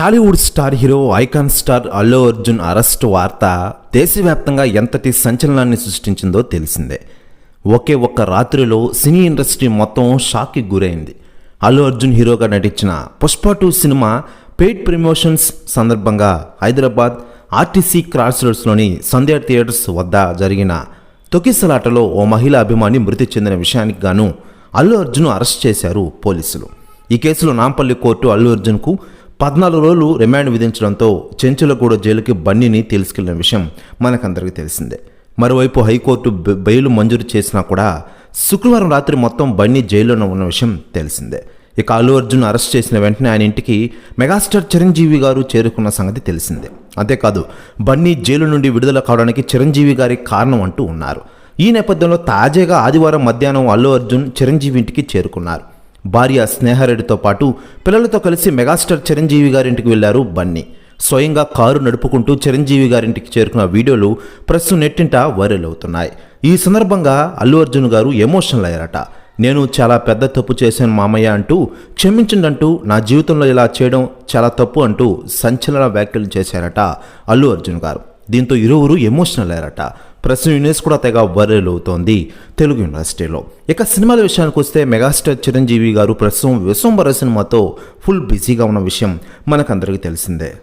Tollywood star hero icon star Allu Arjun arrest వార్త దేశవ్యాప్తంగా ఎంతటి సంచలనాన్ని సృష్టించిందో తెలిసిందే. ఒకే ఒక్క రాత్రిలో సినీ ఇండస్ట్రీ మొత్తం షాక్కి గురైంది. అల్లు అర్జున్ హీరోగా నటించిన పుష్ప టూ సినిమా పెయిడ్ ప్రమోషన్స్ సందర్భంగా హైదరాబాద్ ఆర్టీసీ క్రాస్ రోడ్స్లోని సంధ్యా థియేటర్స్ వద్ద జరిగిన తొకిసలాటలో ఓ మహిళా అభిమాని మృతి చెందిన విషయానికి గాను అల్లు అర్జున్ అరెస్ట్ చేశారు పోలీసులు. ఈ కేసులో నాంపల్లి కోర్టు అల్లు అర్జున్కు పద్నాలుగు రోజులు రిమాండ్ విధించడంతో చెంచులగూడ జైలుకి బన్నీని తీసుకెళ్ళిన విషయం మనకందరికీ తెలిసిందే. మరోవైపు హైకోర్టు బె- బెయిల్ మంజూరు చేసినా కూడా శుక్రవారం రాత్రి మొత్తం బన్నీ జైల్లోనే ఉన్న విషయం తెలిసిందే. ఇక అల్లు అర్జున్ అరెస్ట్ చేసిన వెంటనే ఆయన ఇంటికి మెగాస్టార్ చిరంజీవి గారు చేరుకున్న సంగతి తెలిసిందే. అంతేకాదు బన్నీ జైలు నుండి విడుదల కావడానికి చిరంజీవి గారి కారణం అంటూ ఉన్నారు. ఈ నేపథ్యంలో తాజాగా ఆదివారం మధ్యాహ్నం అల్లు అర్జున్ చిరంజీవి ఇంటికి చేరుకున్నారు. భార్య స్నేహారెడ్డితో పాటు పిల్లలతో కలిసి మెగాస్టార్ చిరంజీవి గారింటికి వెళ్ళారు బన్నీ. స్వయంగా కారు నడుపుకుంటూ చిరంజీవి గారింటికి చేరుకున్న వీడియోలు ప్రస్తుతం నెట్టింట వైరల్ అవుతున్నాయి. ఈ సందర్భంగా అల్లు అర్జున్ గారు ఎమోషనల్ అయ్యారట. నేను చాలా పెద్ద తప్పు చేశాను మామయ్య అంటూ క్షమించండి నా జీవితంలో ఇలా చేయడం చాలా తప్పు అంటూ సంచలన వ్యాఖ్యలు చేశారట అల్లు అర్జున్ గారు. దీంతో ఇరువురు ఎమోషనల్ అయ్యారట. ప్రస్తుతం న్యూస్ కూడా తెగ వైరల్ అవుతోంది తెలుగు ఇండస్ట్రీలో ఇక సినిమాల విషయానికి వస్తే మెగాస్టార్ చిరంజీవి గారు ప్రస్తుతం విశ్వంబర సినిమాతో ఫుల్ బిజీగా ఉన్న విషయం మనకందరికీ తెలిసిందే.